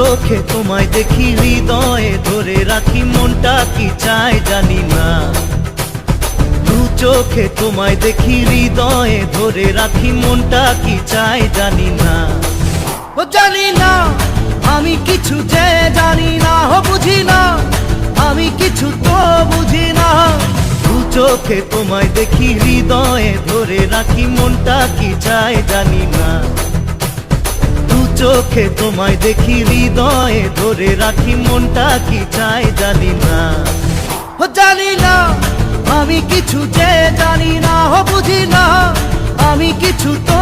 চোখে তোমায় দেখি হৃদয়ে ধরে রাখি মনটা কি চায় জানি না। দু চোখে তোমায় দেখি হৃদয়ে ধরে রাখি মনটা কি চায় জানি না। ও জানি না, আমি কিছু যে জানি না, ও বুঝি না, আমি কিছু তো বুঝি না। দু চোখে তোমায় দেখি হৃদয়ে ধরে রাখি মনটা কি চায় জানি না। চোখে তোমায় দেখি হৃদয়ে ধরে রাখি মনটা কি চাই জানি না। ও জানি না, আমি কিছু যে জানি না বুঝি না, আমি কিছু তো